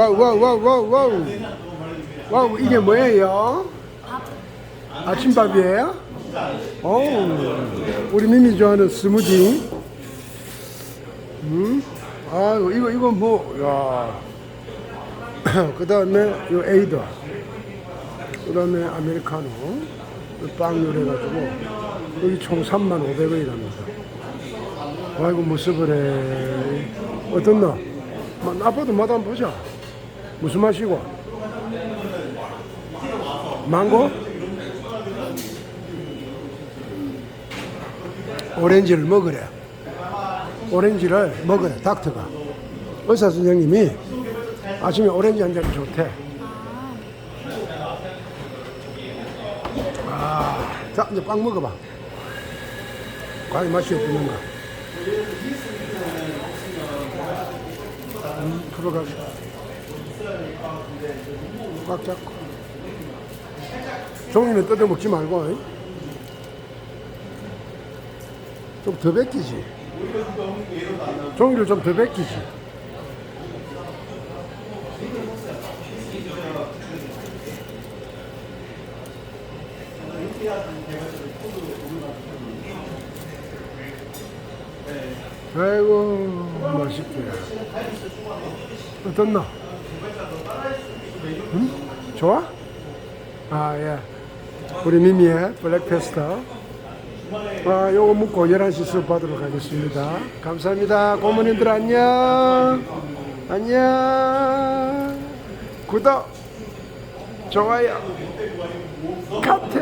와우 와우 와우 와우 와우 와우 이게 뭐예요? 아침밥이에요? 어우 우리 미미 좋아하는 스무디 음? 아 이거 이거 뭐야 그 다음에 요 에이더 그 다음에 아메리카노 빵 요래가지고 여기 총 3만 500원이랍니다 아이고 무슨 래 어떻나? 뭐, 나빠도 맛 한번 보자 무슨 맛이고? 망고? 오렌지를 먹으래. 오렌지를 먹으래 닥터가. 의사 선생님이 아침에 오렌지 한 잔이 좋대. 아, 자 이제 빵 먹어봐. 과연 맛이 어떻는가 음, 풀어가지고 꽉 잡고. 종이는 뜯어 먹지 말고. 좀 더 벗기지. 종이를 좀 더 벗기지. 아이고 맛있게 어떻나? 응? 좋아? 아 예. 우리 미미의 블랙페스터 아 요거 먹고 11시 수업 받도록 하겠습니다 감사합니다 고모님들 안녕 안녕 구독 좋아요 카트